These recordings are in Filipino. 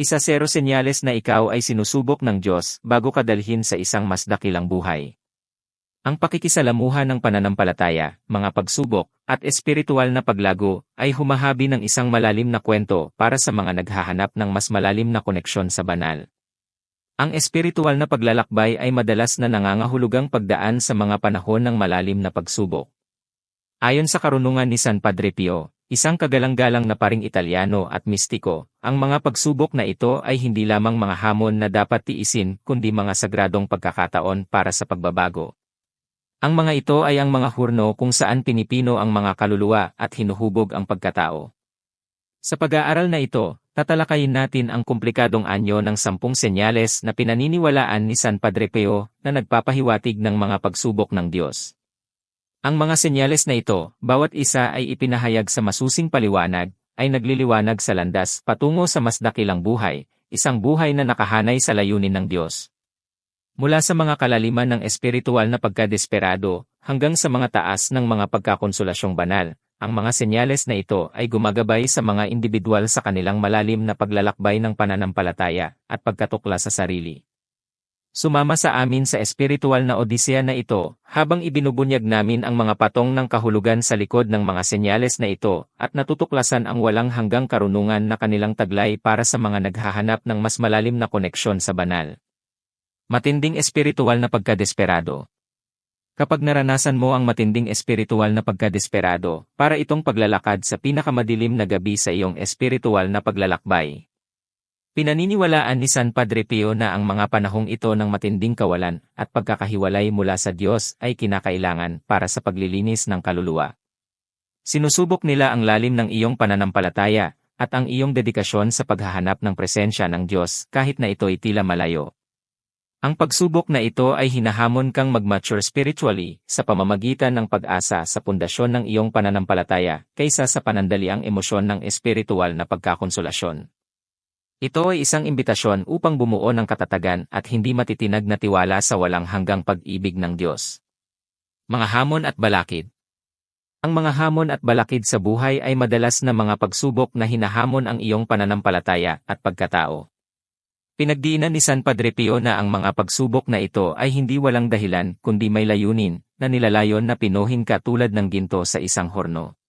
Isa zero senyales na ikaw ay sinusubok ng Diyos bago ka dalhin sa isang mas dakilang buhay. Ang pakikisalamuha ng pananampalataya, mga pagsubok, at espiritual na paglago ay humahabi ng isang malalim na kwento para sa mga naghahanap ng mas malalim na koneksyon sa banal. Ang espiritual na paglalakbay ay madalas na nangangahulugang pagdaan sa mga panahon ng malalim na pagsubok. Ayon sa karunungan ni San Padre Pio, isang kagalang-galang na paring Italiano at mistiko, ang mga pagsubok na ito ay hindi lamang mga hamon na dapat tiisin kundi mga sagradong pagkakataon para sa pagbabago. Ang mga ito ay ang mga hurno kung saan pinipino ang mga kaluluwa at hinuhubog ang pagkatao. Sa pag-aaral na ito, tatalakayin natin ang komplikadong anyo ng sampung senyales na pinaniniwalaan ni San Padre Pio na nagpapahiwatig ng mga pagsubok ng Diyos. Ang mga senyales na ito, bawat isa ay ipinahayag sa masusing paliwanag, ay nagliliwanag sa landas patungo sa mas dakilang buhay, isang buhay na nakahanay sa layunin ng Diyos. Mula sa mga kalaliman ng espiritual na pagkadesperado, hanggang sa mga taas ng mga pagkakonsolasyong banal, ang mga senyales na ito ay gumagabay sa mga individual sa kanilang malalim na paglalakbay ng pananampalataya at pagkatukla sa sarili. Sumama sa amin sa espiritual na odisea na ito, habang ibinubunyag namin ang mga patong ng kahulugan sa likod ng mga senyales na ito, at natutuklasan ang walang hanggang karunungan na kanilang taglay para sa mga naghahanap ng mas malalim na koneksyon sa banal. Matinding espiritual na pagkadesperado. Kapag naranasan mo ang matinding espiritual na pagkadesperado, para itong paglalakad sa pinakamadilim na gabi sa iyong espiritual na paglalakbay. Pinaniniwalaan ni San Padre Pio na ang mga panahong ito ng matinding kawalan at pagkakahiwalay mula sa Diyos ay kinakailangan para sa paglilinis ng kaluluwa. Sinusubok nila ang lalim ng iyong pananampalataya at ang iyong dedikasyon sa paghahanap ng presensya ng Diyos kahit na ito'y tila malayo. Ang pagsubok na ito ay hinahamon kang mag-mature spiritually sa pamamagitan ng pag-asa sa pundasyon ng iyong pananampalataya kaysa sa panandaliang emosyon ng espiritual na pagkakonsolasyon. Ito ay isang imbitasyon upang bumuo ng katatagan at hindi matitinag na tiwala sa walang hanggang pag-ibig ng Diyos. Mga hamon at balakid Ang mga hamon at balakid sa buhay ay madalas na mga pagsubok na hinahamon ang iyong pananampalataya at pagkatao. Pinagdiinan ni San Padre Pio na ang mga pagsubok na ito ay hindi walang dahilan kundi may layunin na nilalayon na pinuhin ka tulad ng ginto sa isang horno.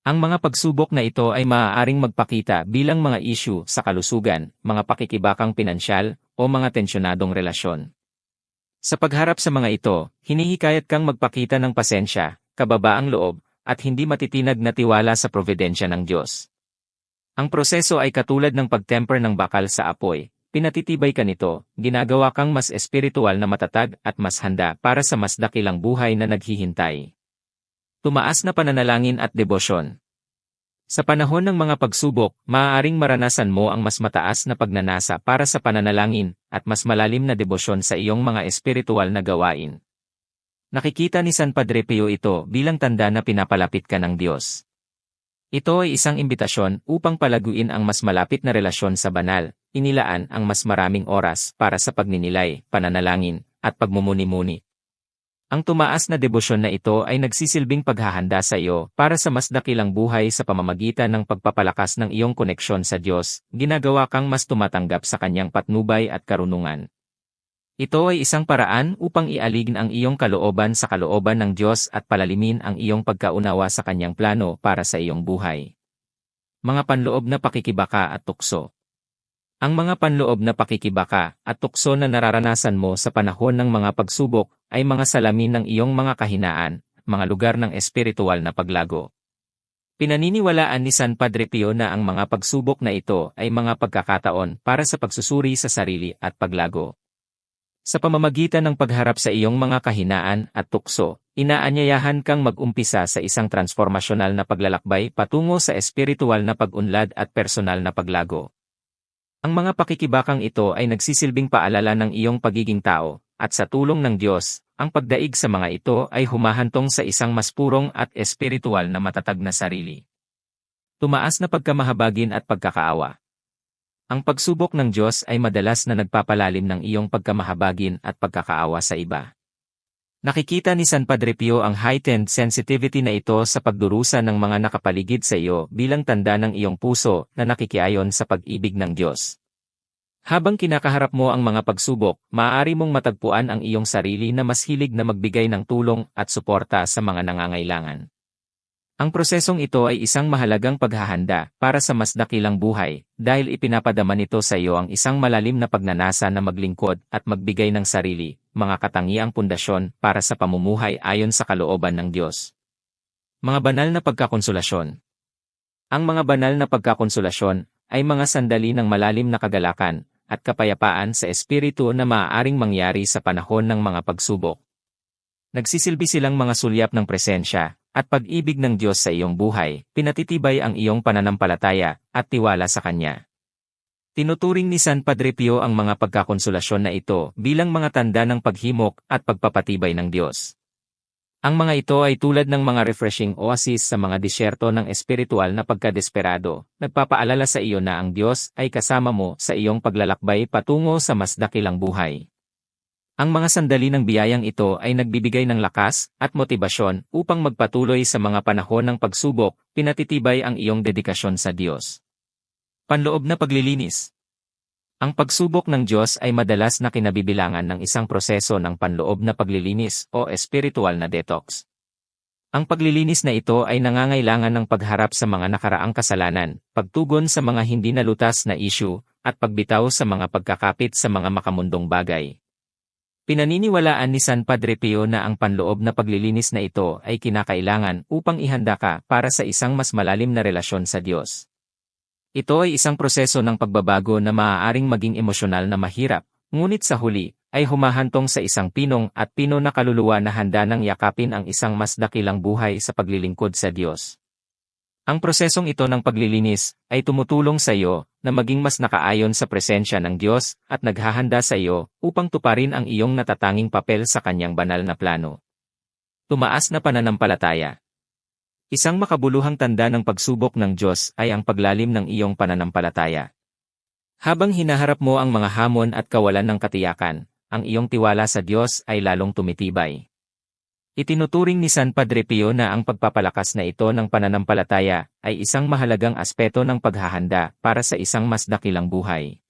Ang mga pagsubok na ito ay maaaring magpakita bilang mga issue sa kalusugan, mga pakikibakang pinansyal, o mga tensyonadong relasyon. Sa pagharap sa mga ito, hinihikayat kang magpakita ng pasensya, kababaang loob, at hindi matitinag na tiwala sa providensya ng Diyos. Ang proseso ay katulad ng pagtemper ng bakal sa apoy, Pinatitibay ka nito, ginagawa kang mas espiritual na matatag at mas handa para sa mas dakilang buhay na naghihintay. Tumaas na pananalangin at debosyon. Sa panahon ng mga pagsubok, maaaring maranasan mo ang mas mataas na pagnanasa para sa pananalangin at mas malalim na debosyon sa iyong mga espiritual na gawain. Nakikita ni San Padre Pio ito bilang tanda na pinapalapit ka ng Diyos. Ito ay isang imbitasyon upang palaguin ang mas malapit na relasyon sa banal, inilaan ang mas maraming oras para sa pagninilay, pananalangin, at pagmumuni-muni. Ang tumaas na debosyon na ito ay nagsisilbing paghahanda sa iyo para sa mas dakilang buhay sa pamamagitan ng pagpapalakas ng iyong koneksyon sa Diyos, ginagawa kang mas tumatanggap sa kanyang patnubay at karunungan. Ito ay isang paraan upang ialigin ang iyong kalooban sa kalooban ng Diyos at palalimin ang iyong pagkaunawa sa kanyang plano para sa iyong buhay. Mga panloob na pakikibaka at tukso ang mga panloob na pakikibaka at tukso na nararanasan mo sa panahon ng mga pagsubok ay mga salamin ng iyong mga kahinaan, mga lugar ng espiritual na paglago. Pinaniniwalaan ni San Padre Pio na ang mga pagsubok na ito ay mga pagkakataon para sa pagsusuri sa sarili at paglago. Sa pamamagitan ng pagharap sa iyong mga kahinaan at tukso, inaanyayahan kang mag-umpisa sa isang transformasyonal na paglalakbay patungo sa espiritual na pag-unlad at personal na paglago. Ang mga pakikibakang ito ay nagsisilbing paalala ng iyong pagiging tao, at sa tulong ng Diyos, ang pagdaig sa mga ito ay humahantong sa isang mas purong at espiritual na matatag na sarili. Tumaas na pagkamahabagin at pagkakaawa. Ang pagsubok ng Diyos ay madalas na nagpapalalim ng iyong pagkamahabagin at pagkakaawa sa iba. Nakikita ni San Padre Pio ang heightened sensitivity na ito sa pagdurusa ng mga nakapaligid sa iyo bilang tanda ng iyong puso na nakikiayon sa pag-ibig ng Diyos. Habang kinakaharap mo ang mga pagsubok, maaari mong matagpuan ang iyong sarili na mas hilig na magbigay ng tulong at suporta sa mga nangangailangan. Ang prosesong ito ay isang mahalagang paghahanda para sa mas dakilang buhay dahil ipinapadama nito sa iyo ang isang malalim na pagnanasa na maglingkod at magbigay ng sarili, mga katangiang pundasyon para sa pamumuhay ayon sa kalooban ng Diyos. Mga banal na pagkakonsolasyon Ang mga banal na pagkakonsolasyon ay mga sandali ng malalim na kagalakan at kapayapaan sa espiritu na maaaring mangyari sa panahon ng mga pagsubok. Nagsisilbi silang mga sulyap ng presensya at pag-ibig ng Diyos sa iyong buhay, pinatitibay ang iyong pananampalataya at tiwala sa Kanya. Tinuturing ni San Padre Pio ang mga pagkakonsolasyon na ito bilang mga tanda ng paghimok at pagpapatibay ng Diyos. Ang mga ito ay tulad ng mga refreshing oasis sa mga disyerto ng espiritual na pagkadesperado, nagpapaalala sa iyo na ang Diyos ay kasama mo sa iyong paglalakbay patungo sa mas dakilang buhay. Ang mga sandali ng biyayang ito ay nagbibigay ng lakas at motibasyon upang magpatuloy sa mga panahon ng pagsubok, pinatitibay ang iyong dedikasyon sa Diyos. Panloob na paglilinis Ang pagsubok ng Diyos ay madalas na kinabibilangan ng isang proseso ng panloob na paglilinis o espiritual na detox. Ang paglilinis na ito ay nangangailangan ng pagharap sa mga nakaraang kasalanan, pagtugon sa mga hindi nalutas na issue, at pagbitaw sa mga pagkakapit sa mga makamundong bagay. Pinaniniwalaan ni San Padre Pio na ang panloob na paglilinis na ito ay kinakailangan upang ihanda ka para sa isang mas malalim na relasyon sa Diyos. Ito ay isang proseso ng pagbabago na maaaring maging emosyonal na mahirap, ngunit sa huli, ay humahantong sa isang pinong at pino na kaluluwa na handa ng yakapin ang isang mas dakilang buhay sa paglilingkod sa Diyos. Ang prosesong ito ng paglilinis ay tumutulong sa iyo na maging mas nakaayon sa presensya ng Diyos at naghahanda sa iyo upang tuparin ang iyong natatanging papel sa kanyang banal na plano. Tumaas na pananampalataya Isang makabuluhang tanda ng pagsubok ng Diyos ay ang paglalim ng iyong pananampalataya. Habang hinaharap mo ang mga hamon at kawalan ng katiyakan, ang iyong tiwala sa Diyos ay lalong tumitibay. Itinuturing ni San Padre Pio na ang pagpapalakas na ito ng pananampalataya ay isang mahalagang aspeto ng paghahanda para sa isang mas dakilang buhay.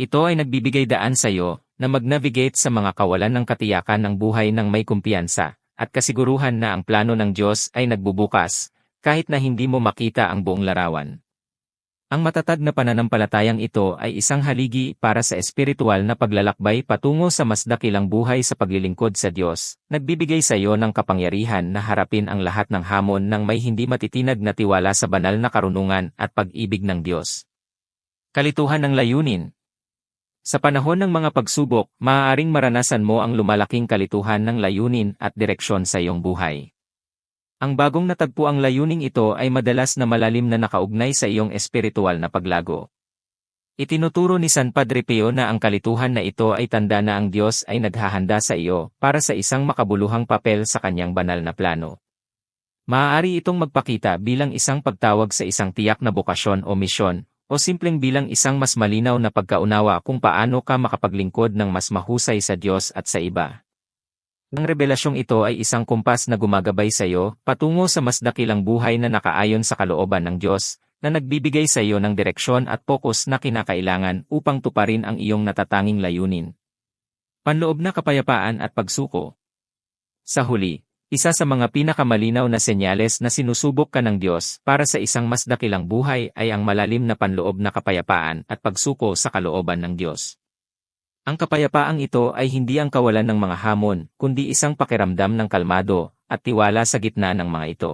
Ito ay nagbibigay daan sa iyo na mag-navigate sa mga kawalan ng katiyakan ng buhay ng may kumpiyansa at kasiguruhan na ang plano ng Diyos ay nagbubukas kahit na hindi mo makita ang buong larawan. Ang matatag na pananampalatayang ito ay isang haligi para sa espiritual na paglalakbay patungo sa mas dakilang buhay sa paglilingkod sa Diyos, nagbibigay sa iyo ng kapangyarihan na harapin ang lahat ng hamon ng may hindi matitinag na tiwala sa banal na karunungan at pag-ibig ng Diyos. Kalituhan ng layunin Sa panahon ng mga pagsubok, maaaring maranasan mo ang lumalaking kalituhan ng layunin at direksyon sa iyong buhay. Ang bagong natagpo ang layuning ito ay madalas na malalim na nakaugnay sa iyong espiritual na paglago. Itinuturo ni San Padre Pio na ang kalituhan na ito ay tanda na ang Diyos ay naghahanda sa iyo para sa isang makabuluhang papel sa kanyang banal na plano. Maaari itong magpakita bilang isang pagtawag sa isang tiyak na bukasyon o misyon, o simpleng bilang isang mas malinaw na pagkaunawa kung paano ka makapaglingkod ng mas mahusay sa Diyos at sa iba. Ang revelasyong ito ay isang kumpas na gumagabay sa iyo patungo sa mas dakilang buhay na nakaayon sa kalooban ng Diyos, na nagbibigay sa iyo ng direksyon at pokus na kinakailangan upang tuparin ang iyong natatanging layunin. Panloob na kapayapaan at pagsuko. Sa huli, isa sa mga pinakamalinaw na senyales na sinusubok ka ng Diyos para sa isang mas dakilang buhay ay ang malalim na panloob na kapayapaan at pagsuko sa kalooban ng Diyos. Ang kapayapaang ito ay hindi ang kawalan ng mga hamon, kundi isang pakiramdam ng kalmado at tiwala sa gitna ng mga ito.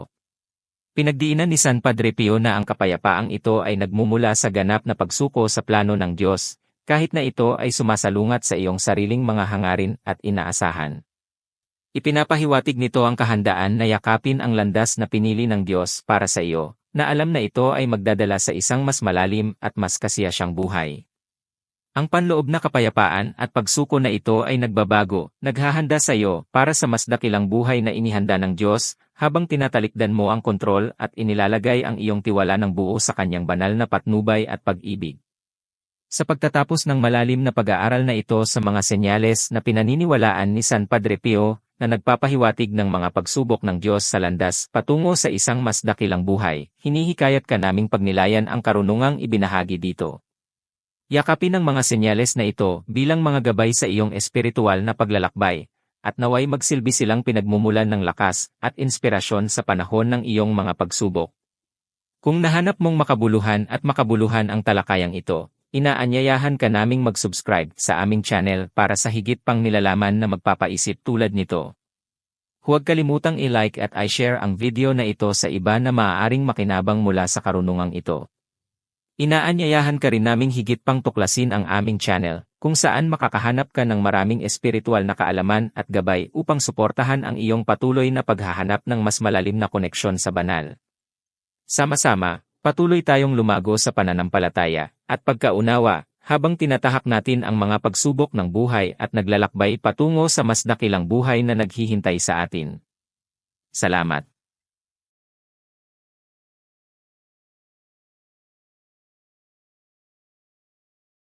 Pinagdiinan ni San Padre Pio na ang kapayapaang ito ay nagmumula sa ganap na pagsuko sa plano ng Diyos, kahit na ito ay sumasalungat sa iyong sariling mga hangarin at inaasahan. Ipinapahiwatig nito ang kahandaan na yakapin ang landas na pinili ng Diyos para sa iyo, na alam na ito ay magdadala sa isang mas malalim at mas kasiyasyang buhay. Ang panloob na kapayapaan at pagsuko na ito ay nagbabago, naghahanda sa iyo para sa mas dakilang buhay na inihanda ng Diyos, habang tinatalikdan mo ang kontrol at inilalagay ang iyong tiwala ng buo sa kanyang banal na patnubay at pag-ibig. Sa pagtatapos ng malalim na pag-aaral na ito sa mga senyales na pinaniniwalaan ni San Padre Pio, na nagpapahiwatig ng mga pagsubok ng Diyos sa landas patungo sa isang mas dakilang buhay, hinihikayat ka naming pagnilayan ang karunungang ibinahagi dito. Yakapin ang mga senyales na ito bilang mga gabay sa iyong espiritual na paglalakbay, at naway magsilbi silang pinagmumulan ng lakas at inspirasyon sa panahon ng iyong mga pagsubok. Kung nahanap mong makabuluhan at makabuluhan ang talakayang ito, inaanyayahan ka naming mag-subscribe sa aming channel para sa higit pang nilalaman na magpapaisip tulad nito. Huwag kalimutang i-like at i-share ang video na ito sa iba na maaaring makinabang mula sa karunungang ito. Inaanyayahan ka rin naming higit pang tuklasin ang aming channel, kung saan makakahanap ka ng maraming espiritual na kaalaman at gabay upang suportahan ang iyong patuloy na paghahanap ng mas malalim na koneksyon sa banal. Sama-sama, patuloy tayong lumago sa pananampalataya at pagkaunawa habang tinatahak natin ang mga pagsubok ng buhay at naglalakbay patungo sa mas dakilang buhay na naghihintay sa atin. Salamat.